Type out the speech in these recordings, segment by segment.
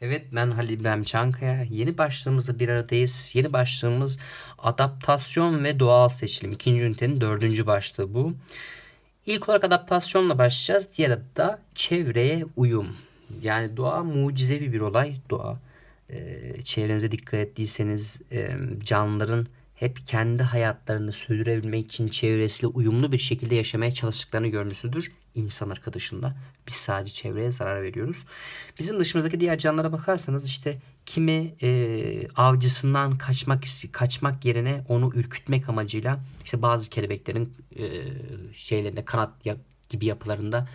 Evet ben Halil İbrahim Çankaya. Yeni başlığımızda bir aradayız. Yeni başlığımız adaptasyon ve doğal seçilim. İkinci ünitenin dördüncü başlığı bu. İlk olarak adaptasyonla başlayacağız. Diğer adı da çevreye uyum. Yani doğa mucizevi bir olay. Doğa e, çevrenize dikkat ettiyseniz e, canlıların hep kendi hayatlarını sürdürebilmek için çevresiyle uyumlu bir şekilde yaşamaya çalıştıklarını görmüşsüdür. İnsan arkadaşında. Biz sadece çevreye zarar veriyoruz. Bizim dışımızdaki diğer canlılara bakarsanız işte kimi e, avcısından kaçmak kaçmak yerine onu ürkütmek amacıyla işte bazı kelebeklerin e, şeylerinde kanat gibi yapılarında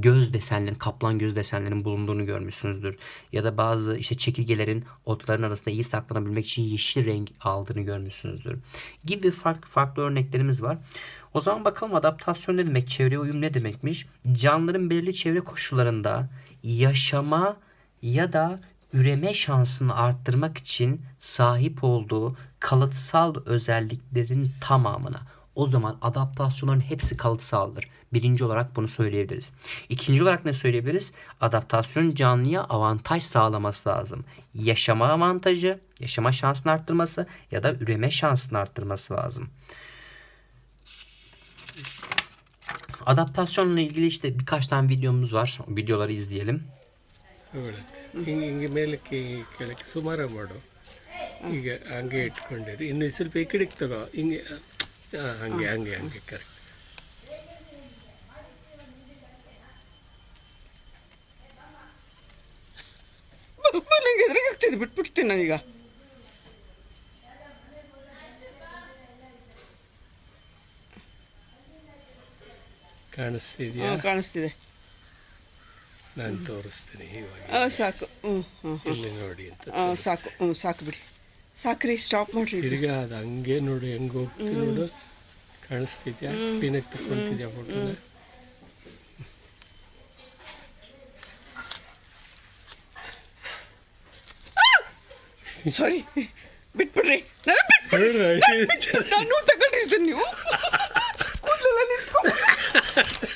göz desenlerin, kaplan göz desenlerinin bulunduğunu görmüşsünüzdür. Ya da bazı işte çekirgelerin otların arasında iyi saklanabilmek için yeşil renk aldığını görmüşsünüzdür. Gibi farklı farklı örneklerimiz var. O zaman bakalım adaptasyon ne demek, çevreye uyum ne demekmiş? Canlıların belirli çevre koşullarında yaşama ya da üreme şansını arttırmak için sahip olduğu kalıtsal özelliklerin tamamına o zaman adaptasyonların hepsi kalıtsaldır. Birinci olarak bunu söyleyebiliriz. İkinci olarak ne söyleyebiliriz? Adaptasyon canlıya avantaj sağlaması lazım. Yaşama avantajı, yaşama şansını arttırması ya da üreme şansını arttırması lazım. Adaptasyonla ilgili işte birkaç tane videomuz var. O videoları izleyelim. ಹಿಂಗೆ ಹಿಂಗೆ ಮೇಲಕ್ಕೆ ಕೆಳಕ್ಕೆ ಸುಮಾರ ಮಾಡು ಈಗ ಹಂಗೆ ಇಟ್ಕೊಂಡಿರಿ ಇನ್ನು ಸ್ವಲ್ಪ ಈ ಕಡೆಗೆ ತಗೋ ಹಿಂಗೆ ಆ, ಹಂಗೆ ಹಂಗೆ ಹಂಗೆ ಕರೆಕ್ಟ್ ನಂಗೆ ಎದುರಿಗಾಗ್ತಿದೆ ಬಿಟ್ಬಿಡ್ತೀನಿ ನಾನೀಗ. ಕಾಣಿಸ್ತಿದ್ಯಾ? ಕಾಣಿಸ್ತಿದೆ. ನಾನು ತೋರಿಸ್ತೀನಿ ಇವಾಗ ಸಾಕು. ಹ್ಞೂ ಹ್ಞೂ ಇಲ್ಲಿ ನೋಡಿ ಅಂತ ಸಾಕು ಹ್ಞೂ ಸಾಕು ಬಿಡಿ. ಸಾಕ್ರಿ ಸ್ಟಾಪ್ ಮಾಡ್ರಿ. ತಿರ್ಗಾ ಅದು ಹಂಗೆ ನೋಡು ಹೆಂಗೆ ಹೋಗ್ತಿ ನೋಡು. ಕಾಣಿಸ್ತಿದ್ಯಾ? ಕ್ಲೀನಾಗಿ ತಗೊಂತಿದ್ಯಾ ಫೋಟೋನ ಸಾರಿ ಬಿಟ್ಬಿಡ್ರಿ. ನಾನು ತಗೊಂಡಿದ್ದೀನಿ ನೀವು. ಕೂದಲೆಲ್ಲ ನಿಂತ್ಕೊಂಡ್ಬಿಟ್ರೆ.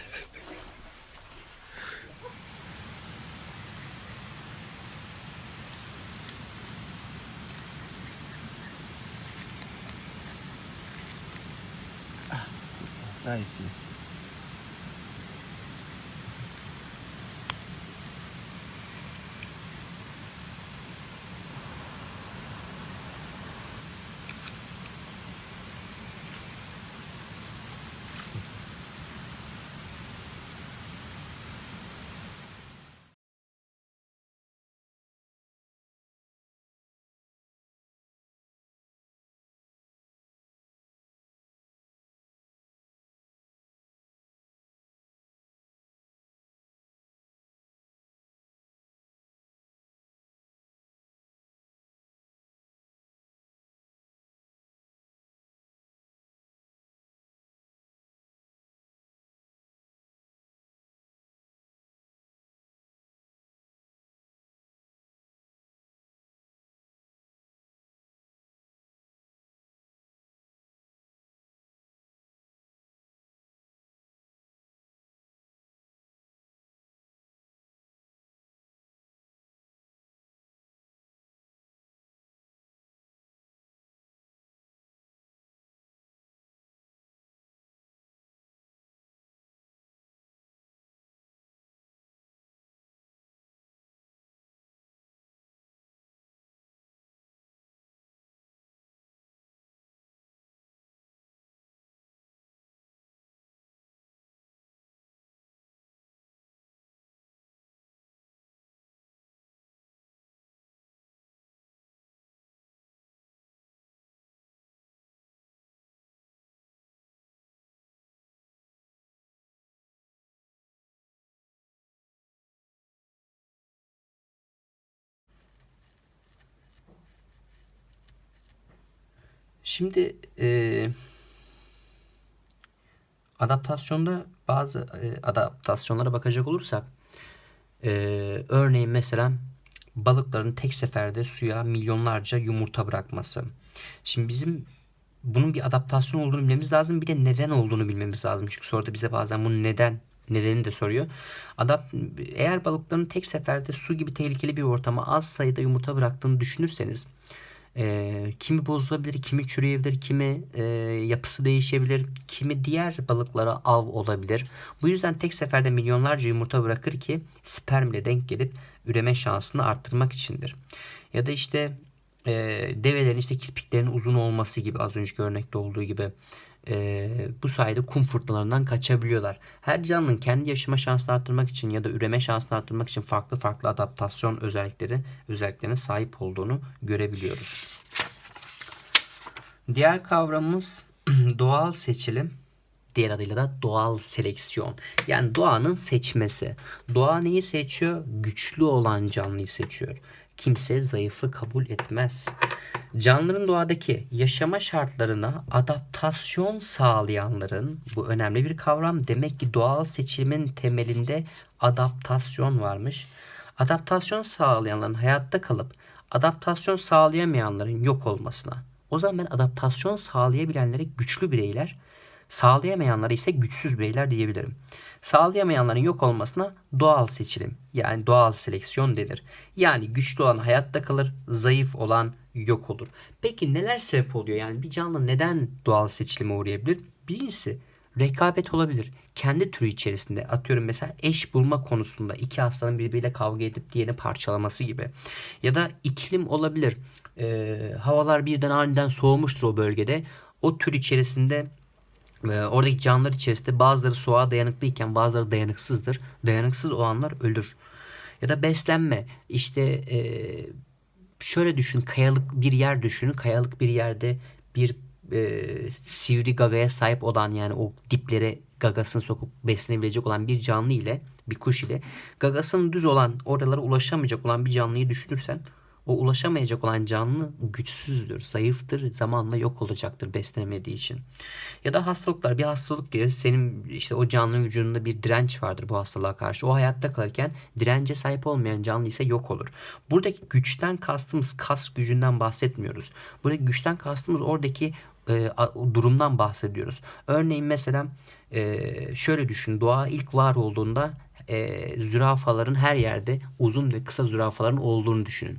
nice Şimdi e, adaptasyonda bazı e, adaptasyonlara bakacak olursak e, örneğin mesela balıkların tek seferde suya milyonlarca yumurta bırakması. Şimdi bizim bunun bir adaptasyon olduğunu bilmemiz lazım. Bir de neden olduğunu bilmemiz lazım. Çünkü soruda bize bazen bunun neden nedenini de soruyor. Adap eğer balıkların tek seferde su gibi tehlikeli bir ortama az sayıda yumurta bıraktığını düşünürseniz e, kimi bozulabilir, kimi çürüyebilir, kimi e, yapısı değişebilir, kimi diğer balıklara av olabilir. Bu yüzden tek seferde milyonlarca yumurta bırakır ki spermle denk gelip üreme şansını arttırmak içindir. Ya da işte e, develerin işte kirpiklerinin uzun olması gibi az önceki örnekte olduğu gibi e, bu sayede kum fırtınalarından kaçabiliyorlar. Her canlının kendi yaşama şansını arttırmak için ya da üreme şansını arttırmak için farklı farklı adaptasyon özellikleri özelliklerine sahip olduğunu görebiliyoruz. Diğer kavramımız doğal seçilim. Diğer adıyla da doğal seleksiyon. Yani doğanın seçmesi. Doğa neyi seçiyor? Güçlü olan canlıyı seçiyor. Kimse zayıfı kabul etmez. Canlıların doğadaki yaşama şartlarına adaptasyon sağlayanların bu önemli bir kavram. Demek ki doğal seçilimin temelinde adaptasyon varmış. Adaptasyon sağlayanların hayatta kalıp adaptasyon sağlayamayanların yok olmasına. O zaman ben adaptasyon sağlayabilenlere güçlü bireyler, sağlayamayanlara ise güçsüz bireyler diyebilirim. Sağlayamayanların yok olmasına doğal seçilim yani doğal seleksiyon denir. Yani güçlü olan hayatta kalır, zayıf olan yok olur. Peki neler sebep oluyor? Yani bir canlı neden doğal seçilime uğrayabilir? Birincisi rekabet olabilir. Kendi türü içerisinde atıyorum mesela eş bulma konusunda iki aslanın birbiriyle kavga edip diğerini parçalaması gibi. Ya da iklim olabilir. Ee, havalar birden aniden soğumuştur o bölgede. O tür içerisinde e, oradaki canlılar içerisinde bazıları soğuğa dayanıklıyken bazıları dayanıksızdır. Dayanıksız olanlar ölür. Ya da beslenme. İşte e, şöyle düşün kayalık bir yer düşünün. Kayalık bir yerde bir e, sivri gagaya sahip olan yani o diplere gagasını sokup beslenebilecek olan bir canlı ile bir kuş ile gagasının düz olan oralara ulaşamayacak olan bir canlıyı düşünürsen o ulaşamayacak olan canlı güçsüzdür, zayıftır, zamanla yok olacaktır beslenemediği için. Ya da hastalıklar, bir hastalık gelir, senin işte o canlının vücudunda bir direnç vardır bu hastalığa karşı. O hayatta kalırken dirence sahip olmayan canlı ise yok olur. Buradaki güçten kastımız kas gücünden bahsetmiyoruz. Buradaki güçten kastımız oradaki e, durumdan bahsediyoruz. Örneğin mesela e, şöyle düşün, doğa ilk var olduğunda e, zürafaların her yerde uzun ve kısa zürafaların olduğunu düşünün.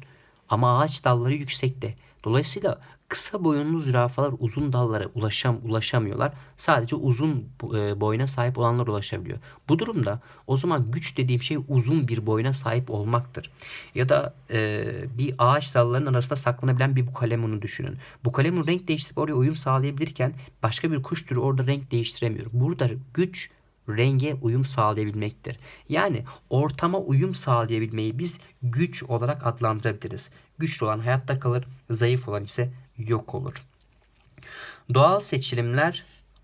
Ama ağaç dalları yüksekte. Dolayısıyla kısa boyunlu zürafalar uzun dallara ulaşam ulaşamıyorlar. Sadece uzun e, boyuna sahip olanlar ulaşabiliyor. Bu durumda o zaman güç dediğim şey uzun bir boyuna sahip olmaktır. Ya da e, bir ağaç dallarının arasında saklanabilen bir bukalemonu düşünün. Bukalemun renk değiştirip oraya uyum sağlayabilirken başka bir kuş türü orada renk değiştiremiyor. Burada güç renge uyum sağlayabilmektir. Yani ortama uyum sağlayabilmeyi biz güç olarak adlandırabiliriz. Güçlü olan hayatta kalır, zayıf olan ise yok olur. Doğal seçilimler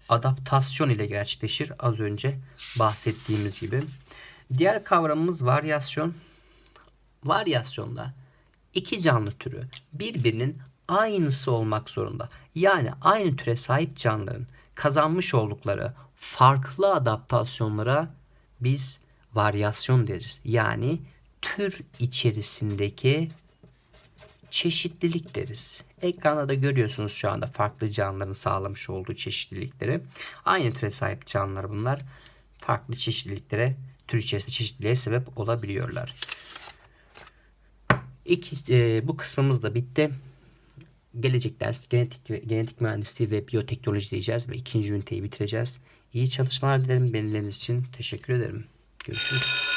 adaptasyon ile gerçekleşir. Az önce bahsettiğimiz gibi. Diğer kavramımız varyasyon. Varyasyonda iki canlı türü birbirinin aynısı olmak zorunda. Yani aynı türe sahip canlıların kazanmış oldukları farklı adaptasyonlara biz varyasyon deriz. Yani tür içerisindeki çeşitlilik deriz. Ekranda da görüyorsunuz şu anda farklı canlıların sağlamış olduğu çeşitlilikleri. Aynı türe sahip canlılar bunlar. Farklı çeşitliliklere, tür içerisinde çeşitliliğe sebep olabiliyorlar. İlk, e, bu kısmımız da bitti. Gelecek ders genetik genetik mühendisliği ve biyoteknoloji diyeceğiz ve ikinci üniteyi bitireceğiz. İyi çalışmalar dilerim. Beni dinlediğiniz için teşekkür ederim. Görüşürüz.